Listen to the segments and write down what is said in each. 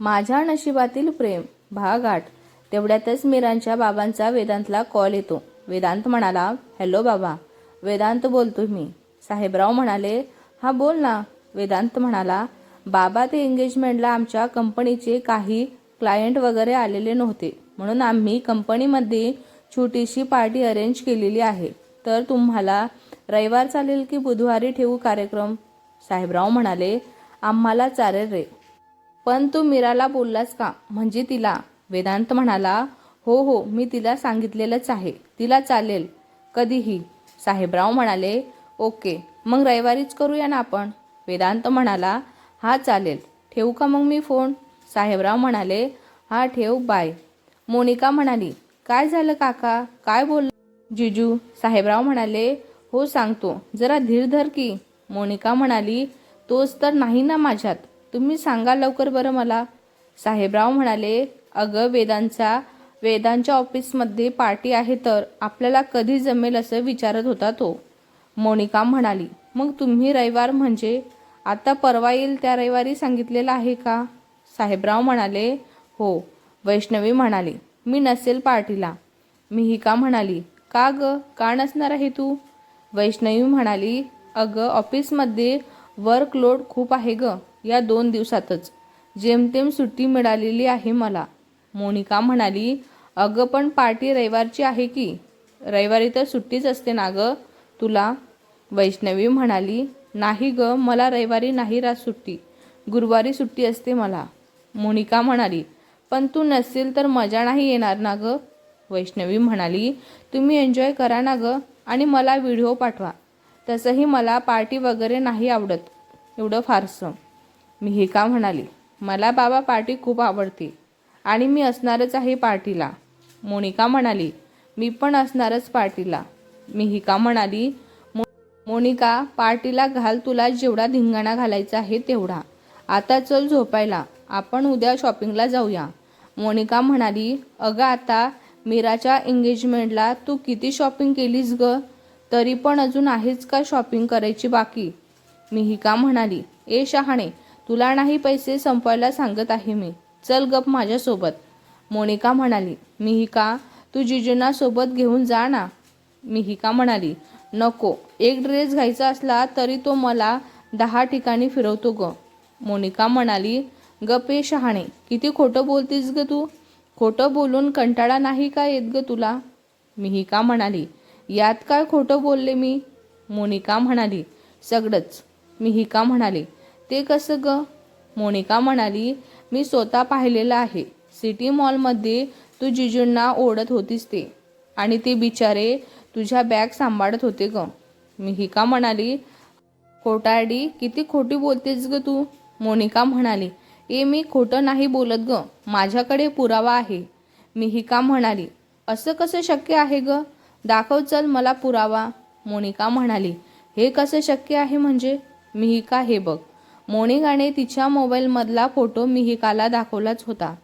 माझ्या नशिबातील प्रेम भाग आठ. तेवढ्यातच मीरांच्या बाबांचा वेदांतला कॉल येतो. वेदांत म्हणाला हॅलो बाबा. वेदांत बोलतो मी. साहेबराव म्हणाले हा बोल ना. वेदांत म्हणाला बाबा ते एंगेजमेंटला आमच्या कंपनीचे काही क्लायंट वगैरे आलेले नव्हते. म्हणून आम्ही कंपनीमध्ये छोटीशी पार्टी अरेंज केलेली आहे. तर तुम्हाला रविवार चालेल की बुधवारी ठेवू कार्यक्रम? साहेबराव म्हणाले आम्हाला चालेल रे. पण तू मीराला बोललास का? म्हणजे तिला. वेदांत म्हणाला हो हो मी तिला सांगितलेलंच आहे. तिला चालेल. कधीही. साहेबराव म्हणाले ओके मग रविवारीच करूया ना आपण. वेदांत म्हणाला हा चालेल. ठेवू का मग मी फोन? साहेबराव म्हणाले हा ठेव बाय. मोनिका म्हणाली काय झालं काका? काय बोल जिजू साहेबराव म्हणाले हो सांगतो. जरा धीर धर की. मोनिका म्हणाली तोच तर नाही ना माझ्यात. तुम्ही सांगा लवकर बरं मला. साहेबराव म्हणाले अगं वेदांचा वेदांच्या ऑफिसमध्ये पार्टी आहे तर आपल्याला कधी जमेल असं विचारत होता तो. मोनिका म्हणाली मग तुम्ही रविवार म्हणजे? आता परवा येईल त्या रविवारी सांगितलेलं आहे का? साहेबराव म्हणाले हो. वैष्णवी म्हणाली मी नसेल पार्टीला. मिहिका म्हणाली का ग? का नसणार आहे तू? वैष्णवी म्हणाली अगं ऑफिसमध्ये वर्कलोड खूप आहे ग. या दोन दिवसातच. जेमतेम सुट्टी मिळालेली आहे मला. मोनिका म्हणाली अगं पण पार्टी रविवारची आहे की? रविवारी तर सुट्टीच असते ना गं तुला? वैष्णवी म्हणाली नाही ग मला रविवारी नाही रात सुट्टी. गुरुवारी सुट्टी असते मला. मोनिका म्हणाली पण तू नसेल तर मजा नाही येणार ना गं? वैष्णवी म्हणाली तुम्ही एन्जॉय करा ना गं आणि मला व्हिडिओ पाठवा. तसंही मला पार्टी वगैरे नाही आवडत. एवढं फारसं. मिहिका म्हणाली? मला बाबा पार्टी खूप आवडते आणि मी असणारच आहे पार्टीला. मोनिका म्हणाली मी पण असणारच पार्टीला. मिहिका म्हणाली? "मो- मोनिका पार्टीला घाल तुला जेवढा धिंगाणा घालायचा आहे तेवढा. आता चल झोपायला आपण उद्या शॉपिंगला जाऊया. मोनिका म्हणाली अगं आता मीराच्या एंगेजमेंटला तू किती शॉपिंग केलीस ग? तरी पण अजून आहेच का शॉपिंग करायची बाकी? मिहिका म्हणाली ए शहाणे तुला नाही पैसे संपवायला सांगत आहे मी. चल गप माझ्यासोबत. मोनिका म्हणाली मिहिका तू जिजूंना सोबत घेऊन जा ना. मिहिका म्हणाली नको. एक ड्रेस घ्यायचा असला तरी तो मला दहा ठिकाणी फिरवतो ग. मोनिका म्हणाली गप शहाणे. किती खोटं बोलतीस ग तू? खोटं बोलून कंटाळा नाही का येत ग तुला? मिहिका म्हणाली यात काय खोटं बोलले मी? मोनिका म्हणाली सगळंच. मिहिका म्हणाली ते कसं ग? मोनिका म्हणाली मी स्वतः पाहिलेलं आहे. सिटी मॉलमध्ये तू जिजूंना ओढत होतीस ते. आणि ते बिचारे तुझ्या बॅग सांभाळत होते ग. मिहिका म्हणाली खोटारडी किती खोटी बोलतेस ग तू? मोनिका म्हणाली ए मी खोटं नाही बोलत ग. माझ्याकडे पुरावा आहे. मिहिका म्हणाली असं कसं शक्य आहे ग? दाखव चल मला पुरावा. मोनिका म्हणाली हे कसं शक्य आहे म्हणजे? मिहिका हे बघ. मोनिकाने तिच्या मोबाईलमधला फोटो मिहिकाला दाखवलाच होता.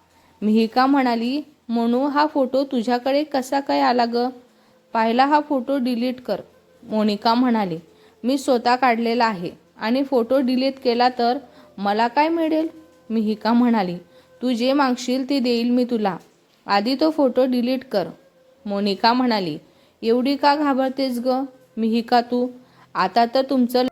मिहिका म्हणाली मोनू हा फोटो तुझ्याकडे कसा काय आला ग? पाहिला हा फोटो डिलीट कर. मोनिका म्हणाली मी स्वतः काढलेला आहे आणि फोटो डिलीट केला तर मला काय मिळेल? मिहिका म्हणाली तू जे मागशील ते देईल मी तुला. आधी तो फोटो डिलीट कर. मोनिका म्हणाली एवढी का घाबरतेस ग? मिहिका तू आता तर तुमचं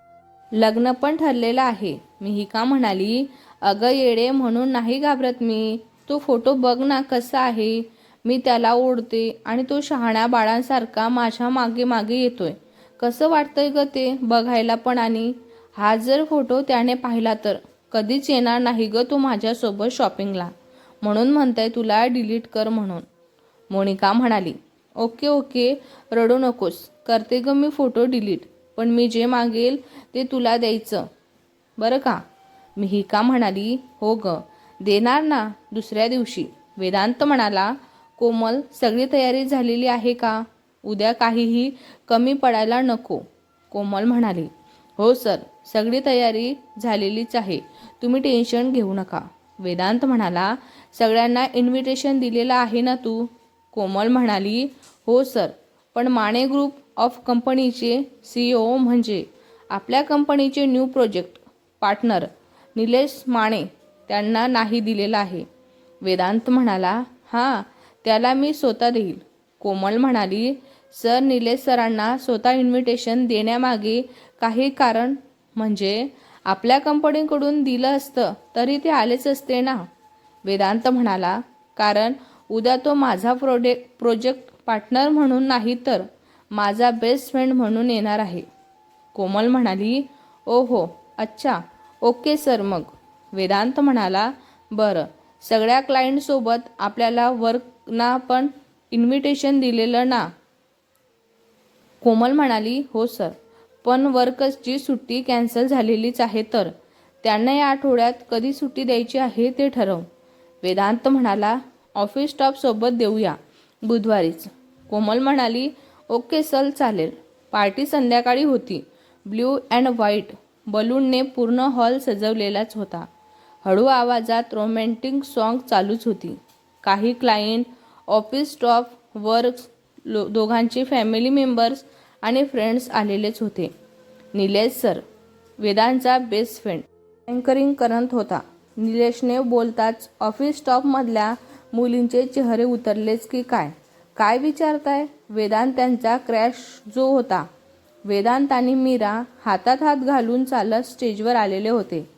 लग्न पण ठरलेलं आहे. मिहिका म्हणाली? अगं येडे म्हणून नाही घाबरत मी. तो फोटो बघ ना कसा आहे. मी त्याला ओढते आणि तो शहाण्या बाळांसारखा माझ्या मागे मागे येतोय. कसं वाटतंय ग ते बघायला पण आणि? हा जर फोटो त्याने पाहिला तर कधीच येणार नाही ग तू माझ्यासोबत शॉपिंगला. म्हणून म्हणताय तुला डिलीट कर म्हणून. मोनिका म्हणाली ओके ओके रडू नकोस. करते ग मी फोटो डिलीट. पण मी जे मागेल ते तुला द्यायचं. बरं का? मिहिका म्हणाली हो ग देणार ना दुसऱ्या दिवशी. वेदांत म्हणाला कोमल सगळी तयारी झालेली आहे का? उद्या काहीही कमी पडायला नको. कोमल म्हणाली हो सर सगळी तयारी झालेलीच आहे. तुम्ही टेन्शन घेऊ नका. वेदांत म्हणाला सगळ्यांना इन्व्हिटेशन दिलेलं आहे ना तू? कोमल म्हणाली हो सर पण माने ग्रुप ऑफ कंपनीचे सी ओ म्हणजे आपल्या कंपनीचे new project partner Nilesh Mane त्यांना नाही दिलेला आहे. वेदांत म्हणाला हां त्याला मी स्वतः देईल. कोमल म्हणाली सर निलेश सरांना स्वतः इन्व्हिटेशन देण्यामागे काही कारण म्हणजे आपल्या कंपनीकडून दिलं असतं तरी ते आलेच असते ना? वेदांत म्हणाला कारण उद्या तो माझा प्रोडे प्रोजेक्ट पार्टनर म्हणून नाही तर माझा बेस्ट फ्रेंड म्हणून येणार आहे. कोमल म्हणाली ओ हो अच्छा ओके सर मग. वेदांत म्हणाला बरं सगळ्या क्लायंटसोबत आपल्याला वर्कना पण इन्व्हिटेशन दिलेलं ना? कोमल म्हणाली हो सर पण वर्कर्सची सुट्टी कॅन्सल झालेलीच आहे तर. त्यांना या आठवड्यात कधी सुट्टी द्यायची आहे ते ठरव. वेदांत म्हणाला ऑफिस स्टाफसोबत देऊया बुधवारीच. कोमल म्हणाली ओके सर चालेल. पार्टी संध्याकाळी होती. ब्ल्यू अँड व्हाईट बलूनने पूर्ण हॉल सजवलेलाच होता. हळू आवाजात रोमॅन्टिक सॉन्ग चालूच होती. काही क्लायंट ऑफिस स्टॉफ वर्क लो दोघांचे फॅमिली मेंबर्स आणि फ्रेंड्स आलेलेच होते. निलेश सर वेदांचा बेस्ट फ्रेंड. अँकरिंग करत होता. निलेशने बोलताच ऑफिस स्टॉपमधल्या मुलींचे चेहरे उतरलेच की काय? काय विचारताय? वेदांतांचा क्रॅश जो होता. वेदांत आणि मीरा हातात हात घालून चालत स्टेजवर आलेले होते.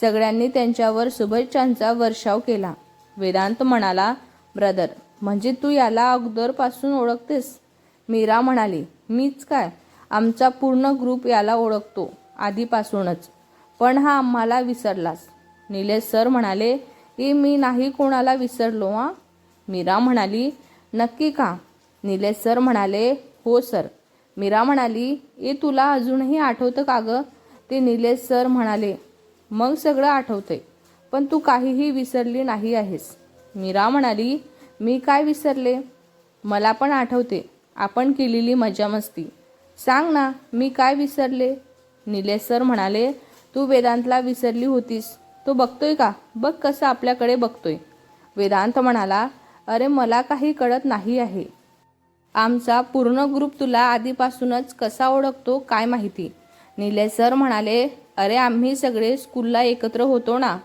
सगळ्यांनी त्यांच्यावर शुभेच्छांचा वर्षाव केला. वेदांत म्हणाला ब्रदर म्हणजे तू याला अगोदरपासून ओळखतेस? मीरा म्हणाली मीच काय? आमचा पूर्ण ग्रुप याला ओळखतो आधीपासूनच. पण हा आम्हाला विसरलास. निलेश सर म्हणाले की मी नाही कोणाला विसरलो हां? मीरा म्हणाली नक्की का? निलेश सर म्हणाले हो सर. मीरा म्हणाली ए तुला अजूनही आठवतं का गं? ते निलेश सर म्हणाले मग सगळं आठवतंय पण तू काहीही विसरली नाही आहेस. मीरा म्हणाली मी काय विसरले? मला पण आठवते आपण केलेली मजा मस्ती. सांग ना मी काय विसरले? निलेश सर म्हणाले तू वेदांतला विसरली होतीस. तो बघतोय का? बघ कसं आपल्याकडे बघतोय. वेदांत म्हणाला अरे मला काही कळत नाही आहे. आमचा पूर्ण ग्रुप तुला आधीपासूनच कसा ओळखतो काय माहिती? निलेश सर म्हणाले अरे आम्ही सगळे स्कूलला एकत्र होतो ना.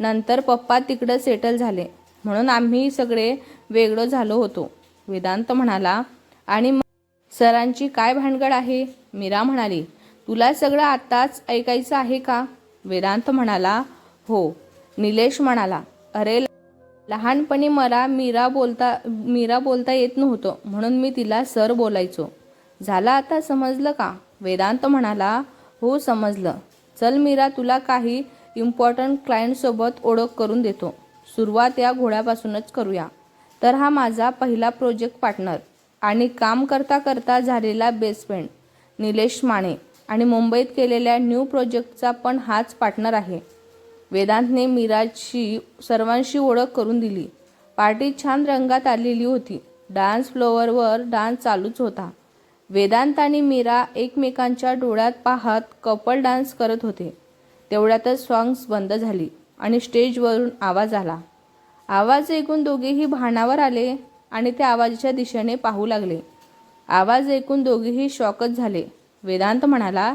नंतर पप्पा तिकडं सेटल झाले. म्हणून आम्ही सगळे वेगळं झालो होतो. वेदांत म्हणाला आणि मग सरांची काय भानगड आहे? मीरा म्हणाली तुला सगळं आत्ताच ऐकायचं आहे का? वेदांत म्हणाला हो. निलेश म्हणाला अरे लहानपणी मला मीरा बोलता मीरा बोलता येत नव्हतं म्हणून मी तिला सर बोलायचो. झालं आता समजलं का? वेदांत म्हणाला हो समजलं. चल मीरा तुला काही इम्पॉर्टंट क्लायंटसोबत ओळख करून देतो. सुरुवात या घोड्यापासूनच करूया. तर हा माझा पहिला प्रोजेक्ट पार्टनर आणि काम करता करता झालेला बेस्ट फ्रेंड निलेश माने. आणि मुंबईत केलेल्या न्यू प्रोजेक्टचा पण हाच पार्टनर आहे. वेदांतने मीराची सर्वांशी ओळख करून दिली. पार्टी छान रंगात आलेली होती. डान्स फ्लोअरवर डान्स चालूच होता. वेदांत आणि मीरा एकमेकांच्या डोळ्यात पाहत कपल डान्स करत होते. तेवढ्यातच सॉंग्स बंद झाली आणि स्टेजवरून आवाज आला. आवाज ऐकून दोघेही भानावर आले आणि त्या आवाजाच्या दिशेने पाहू लागले. आवाज ऐकून दोघेही शॉकच झाले. वेदांत म्हणाला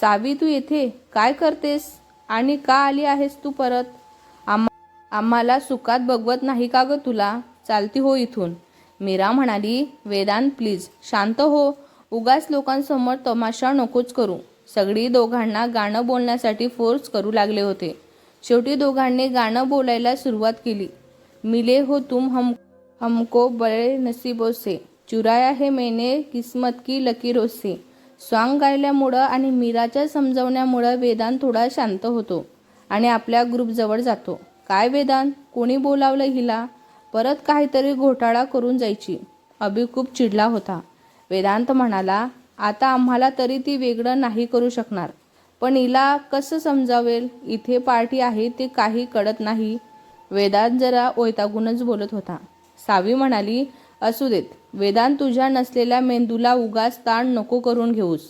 सावी तू येथे? काय करतेस? आणि का आली आहेस तू परत? आम्हा आम्हाला सुखात बघवत नाही का ग तुला? चालती हो इथून. मीरा म्हणाली वेदांत प्लीज शांत हो. उगाच लोकांसमोर तमाशा नकोच करू. सगळी दोघांना गाणं बोलण्यासाठी फोर्स करू लागले होते. शेवटी दोघांनी गाणं बोलायला सुरुवात केली. मिले हो तुम हम हमको बड़े नसीबों से. चुराया है मैंने किस्मत की लकीरों से. सॉन्ग गायल्यामुळं आणि मीराच्या समजवण्यामुळं वेदांत थोडा शांत होतो आणि आपल्या ग्रुपजवळ जातो. काय वेदांत? कोणी बोलावलं हिला? परत काहीतरी घोटाळा करून जायची. अभि खूप चिडला होता. वेदांत म्हणाला आता आम्हाला तरी ती वेगळं नाही करू शकणार. पण हिला कसं समजावेल? इथे पार्टी आहे ते काही कळत नाही. वेदांत जरा वैतागूनच बोलत होता. सावी म्हणाली असू देत वेदांत तुझ्या नसलेल्या मेंदूला उगाच ताण नको करून घेऊस.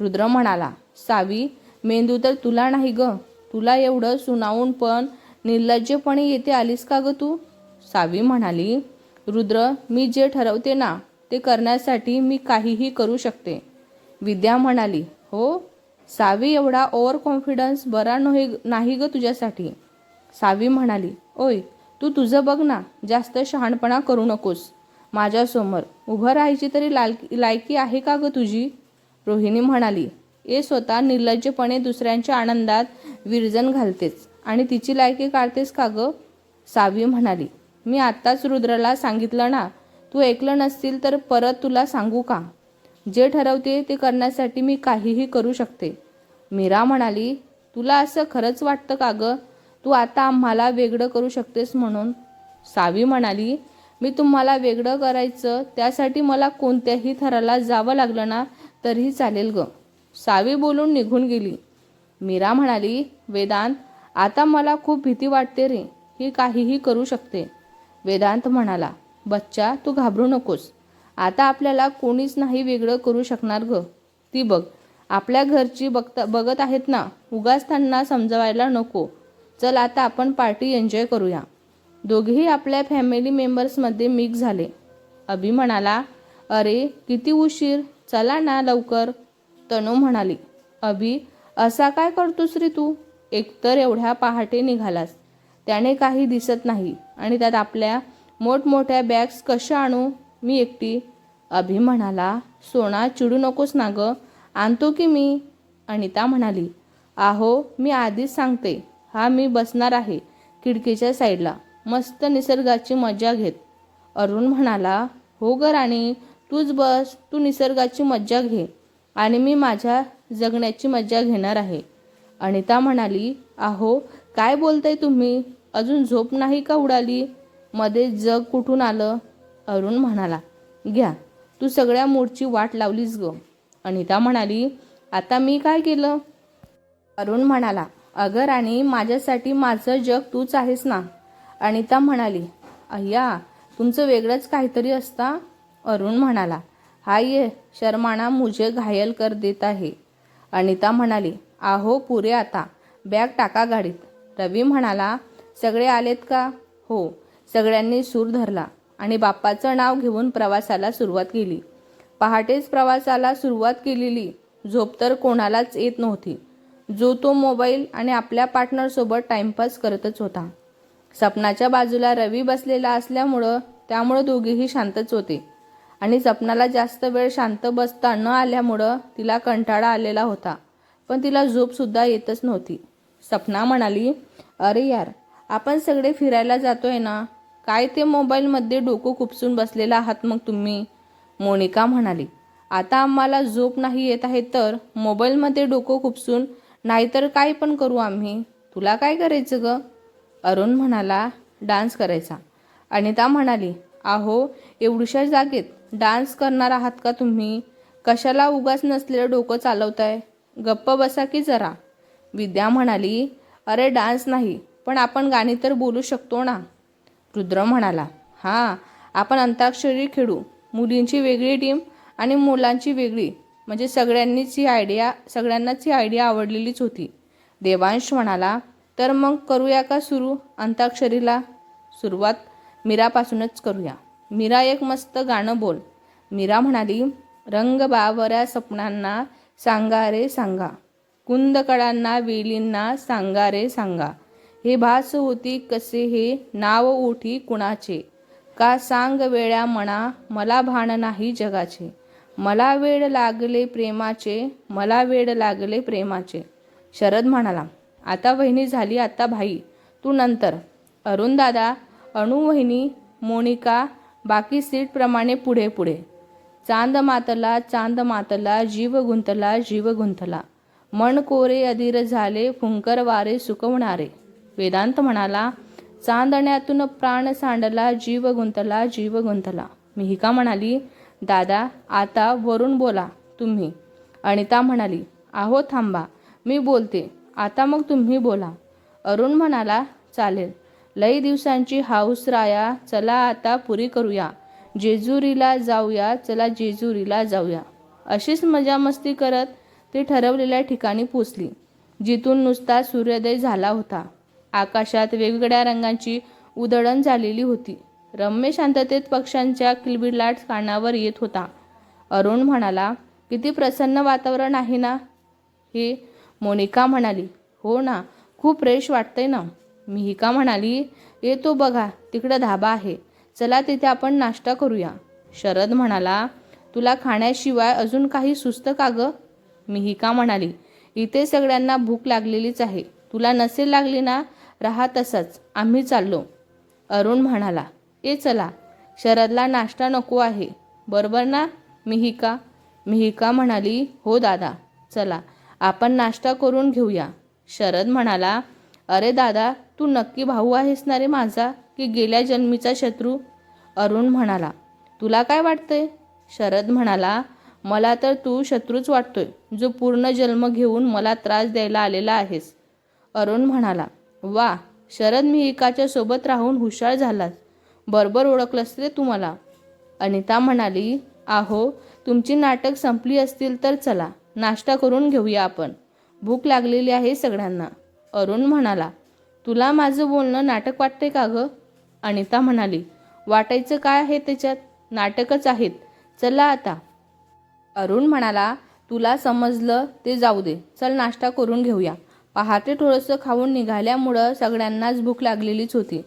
रुद्र म्हणाला सावी मेंदू तर तुला नाही ग. तुला एवढं सुनावून पण निर्लज्जपणे येथे आलीस का ग तू? सावी म्हणाली रुद्र मी जे ठरवते ना ते करण्यासाठी मी काहीही करू शकते. विद्या म्हणाली हो सावी एवढा ओव्हर कॉन्फिडन्स बरा नव्हे नाही ग तुझ्यासाठी. सावी म्हणाली ओय तू तुझं बघ ना जास्त शहाणपणा करू नकोस. माझ्यासमोर उभं राहायची तरी लालकी लायकी आहे का ग तुझी? रोहिणी म्हणाली ए स्वतः निर्लज्जपणे दुसऱ्यांच्या आनंदात विरजन घालतेच आणि तिची लायकी काढतेस का ग? सावी म्हणाली मी आत्ताच रुद्रला सांगितलं ना तू ऐकलं नसतील तर परत तुला सांगू का? जे ठरवते ते करण्यासाठी मी काहीही करू शकते. मीरा म्हणाली तुला असं खरंच वाटतं का ग? तू आता आम्हाला वेगळं करू शकतेस म्हणून. सावी म्हणाली मी तुम्हाला वेगळं करायचं त्यासाठी मला कोणत्याही थराला जावं लागलं ना तरीही चालेल ग. सावी बोलून निघून गेली. मीरा म्हणाली वेदांत आता मला खूप भीती वाटते रे. ही काहीही करू शकते. वेदांत म्हणाला बच्चा तू घाबरू नकोस. आता आपल्याला कोणीच नाही वेगळं करू शकणार ग. ती बघ आपल्या घरची बघता बघत आहेत ना उगाच त्यांना समजवायला नको. चल आता आपण पार्टी एन्जॉय करूया. दोघेही आपल्या फॅमिली मेंबर्समध्ये मिक्स झाले. अभि म्हणाला अरे किती उशीर. चला ना लवकर. तनू म्हणाली अभि असा काय करतोस रे तू? एकतर एवढ्या पहाटे निघालास. त्याने काही दिसत नाही आणि त्यात आपल्या मोठमोठ्या बॅग्स कशा आणू? मी एकटी. अभि म्हणाला सोना चिडू नकोस ना ग. आणतो की मी? अनिता म्हणाली आहो मी आधीच सांगते. हा मी बसणार आहे खिडकीच्या साईडला मस्त निसर्गाची मजा घेत. अरुण म्हणाला हो ग राणी तूच बस तू निसर्गाची मज्जा घे आणि मी माझ्या जगण्याची मज्जा घेणार आहे. अनिता म्हणाली आहो काय बोलताय तुम्ही? अजून झोप नाही का उडाली? मध्ये जग कुठून आलं? अरुण म्हणाला घ्या तू सगळ्या मूडची वाट लावलीस ग. अनिता म्हणाली आता मी काय केलं? अरुण म्हणाला अगर आणि माझ्यासाठी माझं जग तूच आहेस ना? अनिता म्हणाली अय्या तुमचं वेगळंच काहीतरी असता? अरुण म्हणाला हाय ये शर्माणा मुझे घायल कर देत आहे. अनिता म्हणाली आहो पुरे आता बॅग टाका गाडीत. रवी म्हणाला सगळे आलेत का? हो. सगळ्यांनी सूर धरला आणि बाप्पाचं नाव घेऊन प्रवासाला सुरुवात केली. पहाटेच प्रवासाला सुरुवात केलेली झोप तर कोणालाच येत नव्हती. जो तो मोबाईल आणि आपल्या पार्टनरसोबत टाइमपास करतच होता. सपनाच्या बाजूला रवी बसलेला असल्यामुळं त्यामुळं दोघेही शांतच होते. आणि सपनाला जास्त वेळ शांत बसता न आल्यामुळं तिला कंटाळा आलेला होता पण तिला झोपसुद्धा येतच नव्हती. सपना म्हणाली अरे यार आपण सगळे फिरायला जातोय ना? काय ते मोबाईलमध्ये डोकं खुपसून बसलेला आहात मग तुम्ही? मोनिका म्हणाली आता आम्हाला झोप नाही येत आहे तर मोबाईलमध्ये डोकं खुपसून नाहीतर काय पण करू आम्ही? तुला काय करायचं गं? अरुण म्हणाला डान्स करायचा. अनिता म्हणाली आहो एवढ्याशा जागेत डान्स करणार आहात का तुम्ही? कशाला उगाच नसलेलं डोकं चालवताय? गप्प बसा की जरा. विद्या म्हणाली अरे डान्स नाही पण आपण गाणी तर बोलू शकतो ना. रुद्र म्हणाला हां आपण अंताक्षरी खेळू. मुलींची वेगळी टीम आणि मुलांची वेगळी. म्हणजे सगळ्यांनीच ही आयडिया सगळ्यांनाच ही आयडिया आवडलेलीच होती. देवांश म्हणाला तर मग करूया का सुरू? अंताक्षरीला सुरुवात. मीरापासूनच करूया. मीरा एक मस्त गाणं बोल. मीरा म्हणाली रंग बावऱ्या स्वप्नांना सांगा रे सांगा. कुंदकडांना वेलींना सांगा रे सांगा. हे भास होती कसे हे? नाव ओठी कुणाचे? का सांग वेळ्या म्हणा मला भान नाही जगाचे. मला वेळ लागले प्रेमाचे. मला वेळ लागले प्रेमाचे. शरद म्हणाला आता वहिनी झाली आता भाई. तू नंतर. अरुण दादा मोनिका बाकी सीटप्रमाणे पुढे पुढे. चांद मातला चांद मातला जीव गुंतला जीव गुंतला. मन कोरे अधीर झाले फुंकर वारे सुकवणारे. वेदांत म्हणाला चांदण्यातून प्राण सांडला जीव गुंतला जीव गुंतला. मिहिका म्हणाली दादा आता वरून बोला तुम्ही. अनिता म्हणाली आहो थांबा मी बोलते. आता मग तुम्ही बोला. अरुण म्हणाला चालेल. लई दिवसांची हाऊस राया. चला आता पुरी करूया. जेजुरीला जाऊया. चला जेजुरीला जाऊया. अशीच मजा मस्ती करत ती ठरवलेल्या ठिकाणी पोचली जिथून नुसता सूर्योदय झाला होता. आकाशात वेगवेगळ्या रंगांची उधळण झालेली होती. रम्य शांततेत पक्ष्यांच्या किलबिलाट कानावर येत होता. अरुण म्हणाला किती प्रसन्न वातावरण आहे ना हे. मोनिका म्हणाली हो ना खूप फ्रेश वाटतंय ना. मिहिका म्हणाली येतो बघा तिकडं धाबा आहे. चला तिथे आपण नाश्ता करूया. शरद म्हणाला तुला खाण्याशिवाय अजून काही सुचतं का गं? मिहिका म्हणाली इथे सगळ्यांना भूक लागलेलीच आहे. तुला नसेल लागली ना राहा तसंच आम्ही चाललो. अरुण म्हणाला ए चला. शरदला नाश्ता नको आहे. बरोबर ना मिहिका? मिहिका म्हणाली हो दादा चला. आपण नाश्ता करून घेऊया. शरद म्हणाला अरे दादा तू नक्की भाऊ आहेस ना रे माझा की गेल्या जन्मीचा शत्रू? अरुण म्हणाला तुला काय वाटतंय? शरद म्हणाला मला तर तू शत्रूच वाटतोय जो पूर्ण जन्म घेऊन मला त्रास द्यायला आलेला आहेस. अरुण म्हणाला वा शरद मिहिकाच्या सोबत राहून हुशार झालास. बरोबर ओळखलंस रे तू मला. अनिता म्हणाली आहो तुमची नाटक संपली असतील तर चला. नाश्ता करून घेऊया आपण. भूक लागलेली आहे सगळ्यांना. अरुण म्हणाला तुला माझं बोलणं नाटक वाटते का गं? अनिता म्हणाली वाटायचं काय आहे त्याच्यात? नाटकच आहेत. चला आता. अरुण म्हणाला तुला समजलं ते जाऊ दे. चल नाश्ता करून घेऊया. पहाटे थोडंसं खाऊन निघाल्यामुळं सगळ्यांनाच भूक लागलेलीच होती.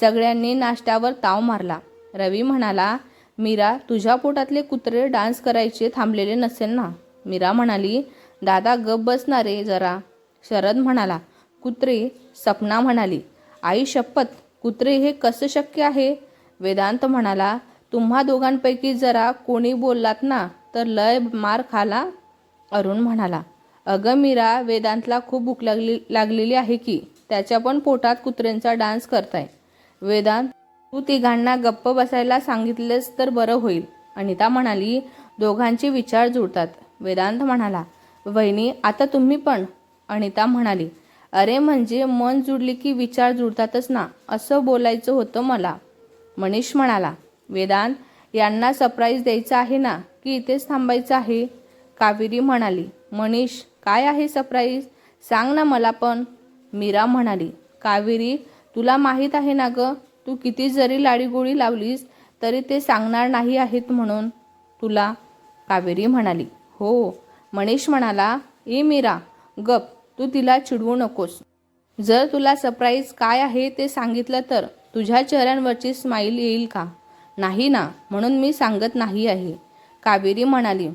सगळ्यांनी नाश्त्यावर ताव मारला. रवी म्हणाला मीरा तुझ्या पोटातले कुत्रे डान्स करायचे थांबलेले नसेल ना? मीरा म्हणाली दादा गप बसणारे जरा. शरद म्हणाला कुत्रे सपना म्हणाली आई शपथ कुत्रे हे कसं शक्य आहे? वेदांत म्हणाला तुम्हा दोघांपैकी जरा कोणी बोललात ना तर लय मार खाला. अरुण म्हणाला अगं मीरा वेदांतला खूप भूक लागली लागलेली आहे की त्याच्या पण पोटात कुत्र्यांचा डान्स करताय. वेदांत तू तिघांना गप्प बसायला सांगितलेस तर बरं होईल. अनिता म्हणाली दोघांचे विचार जुळतात. वेदांत म्हणाला वहिनी आता तुम्ही पण. अनिता म्हणाली अरे म्हणजे मन जुडले की विचार जुळतातच ना असं बोलायचं होतं मला. मनीष म्हणाला वेदांत यांना सरप्राईज द्यायचं आहे ना की इथेच थांबायचं आहे? कावेरी म्हणाली मनीष काय आहे सरप्राईज सांग ना मला पण. मीरा म्हणाली कावेरी तुला माहीत आहे ना गं तू किती जरी लाडीगोळी लावलीस तरी ते सांगणार नाही आहेत म्हणून. तुला? कावेरी म्हणाली हो. मनीष म्हणाला ए मीरा गप तू तिला चिडवू नकोस. जर तुला सरप्राईज काय आहे ते सांगितलं तर तुझ्या चेहऱ्यांवरची स्माईल येईल का? नाही ना म्हणून मी सांगत नाही आहे. कावेरी म्हणाली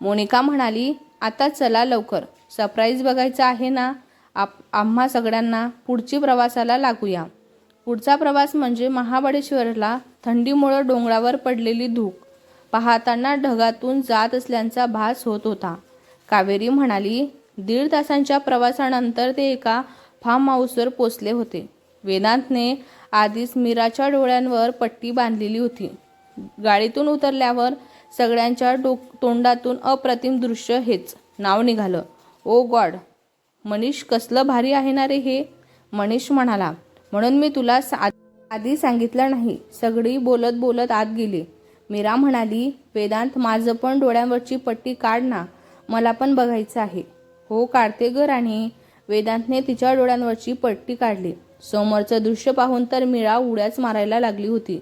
मोनिका म्हणाली आता चला लवकर. सरप्राईज बघायचं आहे ना? आप आम्हा सगळ्यांना पुढची प्रवासाला लागूया. पुढचा प्रवास म्हणजे महाबळेश्वरला थंडीमुळं डोंगरावर पडलेली धूक पाहताना ढगातून जात असल्याचा भास होत होता. कावेरी म्हणाली दीड तासांच्या प्रवासानंतर ते एका फार्म हाऊसवर पोचले होते. वेदांतने आधीच मीराच्या डोळ्यांवर पट्टी बांधलेली होती. गाडीतून उतरल्यावर सगळ्यांच्या डोक तोंडातून अप्रतिम दृश्य हेच. नाव निघालं. ओ गॉड मनीष कसलं भारी आहे ना रे हे? मनीष म्हणाला म्हणून मी तुला सा- आधी सांगितलं नाही. सगळी बोलत बोलत आत गेली. मीरा म्हणाली वेदांत माझं पण डोळ्यांवरची पट्टी काढ ना मला पण बघायचं आहे. हो काढते ग राणी. वेदांतने तिच्या डोळ्यांवरची पट्टी काढली. समोरचं दृश्य पाहून तर मीरा उड्याच मारायला लागली होती.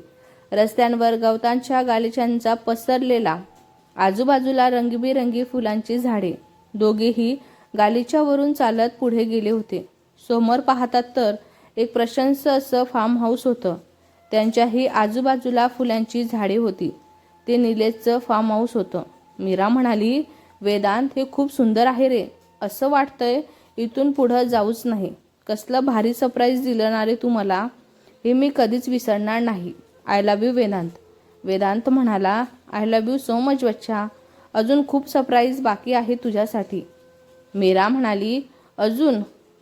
रस्त्यांवर गवतांच्या गालिचांचा पसरलेला आजूबाजूला रंगीबेरंगी फुलांची झाडे दोघेही गालिच्यावरून चालत पुढे गेले होते. समोर पाहतात तर एक प्रशंस असं फार्म हाऊस होतं. त्यांच्याही आजूबाजूला फुलांची झाडे होती. ते निलेशचं फार्म हाऊस होतं. मीरा म्हणाली वेदांत हे खूप सुंदर आहे रे. असं वाटतंय इथून पुढं जाऊच नाही. कसलं भारी सरप्राईज दिलं ना रे तू मला. हे मी कधीच विसरणार नाही. I love you Vedant. Vedant म्हणाला I love you so much बच्चा. अजून खूप सरप्राईज बाकी आहे तुझ्यासाठी. मीरा म्हणाली अजून?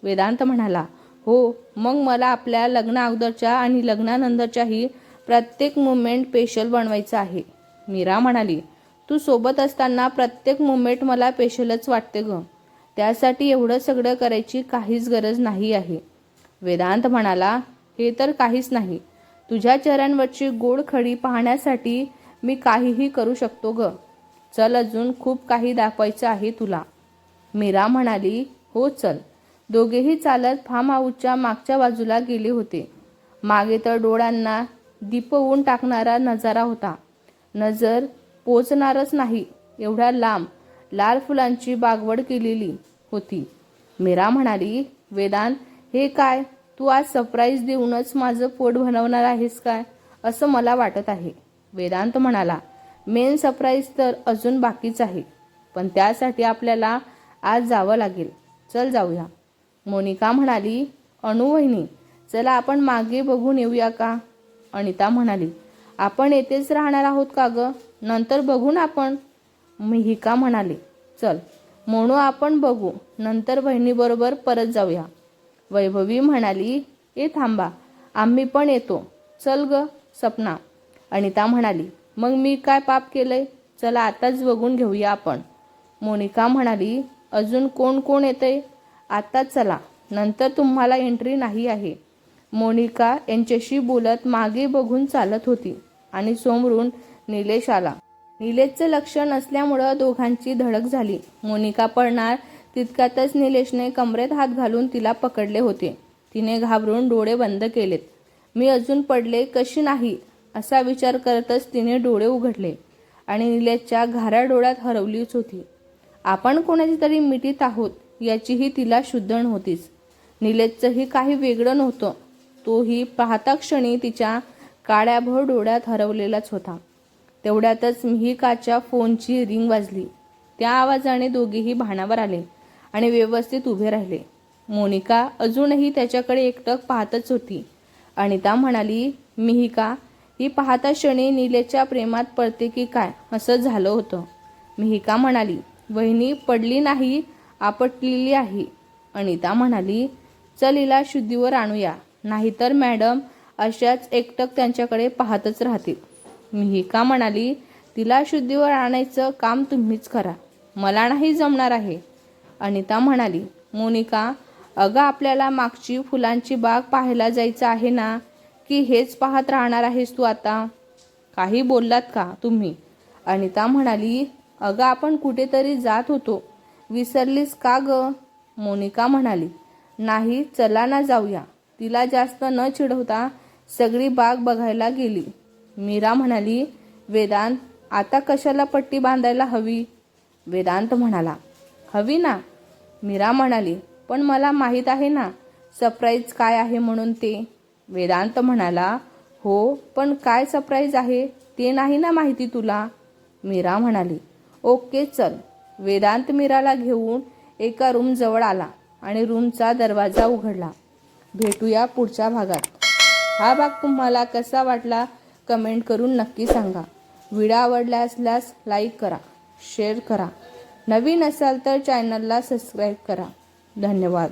वेदांत म्हणाला हो मग मला आपल्या लग्ना अगोदरच्या आणि लग्नानंतरच्याही प्रत्येक मुमेंट पेशल बनवायचं आहे. मीरा म्हणाली तू सोबत असताना प्रत्येक मुमेंट मला स्पेशलच वाटते ग. त्यासाठी एवढं सगळं करायची काहीच गरज नाही आहे. वेदांत म्हणाला हे तर काहीच नाही. तुझ्या चेहऱ्यांवरची गोड खडी पाहण्यासाठी मी काहीही करू शकतो ग. चल अजून खूप काही दाखवायचं आहे तुला. मीरा म्हणाली हो चल. दोघेही चालत फार्म हाऊसच्या मागच्या बाजूला गेले होते. मागे तर डोळ्यांना दीपवून टाकणारा नजारा होता. नजर पोचणारच नाही एवढ्या लांब लाल फुलांची बागवड केलेली होती. मीरा म्हणाली वेदांत हे काय? तू आज सरप्राईज देऊनच माझं पोट भरवणार आहेस काय? असं मला वाटत आहे. वेदांत म्हणाला मेन सरप्राईज तर अजून बाकीच आहे पण त्यासाठी आपल्याला आज जावं लागेल. चल जाऊया. मोनिका म्हणाली अणुवहिनी चला आपण मागे बघून येऊया का? अनिता म्हणाली आपण येथेच राहणार आहोत का ग? नंतर बघू ना आपण. मिहिका म्हणाले चल म्हणू आपण बघू नंतर बहिणीबरोबर परत जाऊया. वैभवी म्हणाली ए थांबा आम्ही पण येतो. चल ग सपना. अनिता म्हणाली मग मी काय पाप केलंय? चला आताच बघून घेऊया आपण. मोनिका म्हणाली अजून कोण कोण येतंय? आता चला. नंतर तुम्हाला एंट्री नाही आहे. मोनिका यांच्याशी बोलत मागे बघून चालत होती आणि समोरून निलेश आला. निलेशचं लक्ष नसल्यामुळं दोघांची धडक झाली. मोनिका पडणार तितक्यातच निलेशने कमरेत हात घालून तिला पकडले होते. तिने घाबरून डोळे बंद केलेत. मी अजून पडले कशी नाही? असा विचार करतच तिने डोळे उघडले आणि निलेशच्या घाऱ्या डोळ्यात हरवलीच होती. आपण कोणाची तरी मिठीत आहोत. याचीही तिला शुद्धण होतीच निलेशचंही काही वेगळं नव्हतं. तोही पाहता क्षणी तिच्या काळ्याभर डोळ्यात हरवलेलाच होता. तेवढ्यातच मिहिकाच्या फोनची रिंग वाजली. त्या आवाजाने दोघेही भाणावर आले आणि व्यवस्थित उभे राहिले. मोनिका अजूनही त्याच्याकडे एकटक पाहतच होती. अनिता म्हणाली मिहिका ही पाहता क्षणी निलेच्या प्रेमात पडते की काय? असं झालं होतं. मिहिका म्हणाली वहिनी पडली नाही आपटलेली आहे. अनिता म्हणाली चल हिला शुद्धीवर आणूया. नाहीतर मॅडम अशाच एकटक त्यांच्याकडे पाहतच राहतील. मिहिका म्हणाली तिला शुद्धीवर आणायचं काम तुम्हीच करा. मला नाही जमणार आहे. अनिता म्हणाली मोनिका अगं आपल्याला मागची फुलांची बाग पाहायला जायचं आहे ना? की हेच पाहत राहणार आहेस तू आता? काही बोललात का तुम्ही? अनिता म्हणाली अगं आपण कुठेतरी जात होतो. विसरलीस का ग? मोनिका म्हणाली. नाही चला ना जाऊया. तिला जास्त न चिडवता सगळी बाग बघायला गेली. मीरा म्हणाली वेदांत आता कशाला पट्टी बांधायला हवी? वेदांत म्हणाला हवी ना. मीरा म्हणाली पण मला माहीत आहे ना सरप्राईज काय आहे म्हणून ते? वेदांत म्हणाला हो पण काय सरप्राईज आहे? ते नाही ना माहिती तुला. मीरा म्हणाली ओके चल. वेदांत मीराला घेऊन एका रूमजवळ आला आणि रूमचा दरवाजा उघडला. भेटूया पुढच्या भागात. हा भाग तुम्हाला कसा वाटला कमेंट करून नक्की सांगा. व्हिडिओ आवडला असल्यास लाईक करा शेअर करा. नवीन असाल तर चॅनलला सबस्क्राईब करा. धन्यवाद.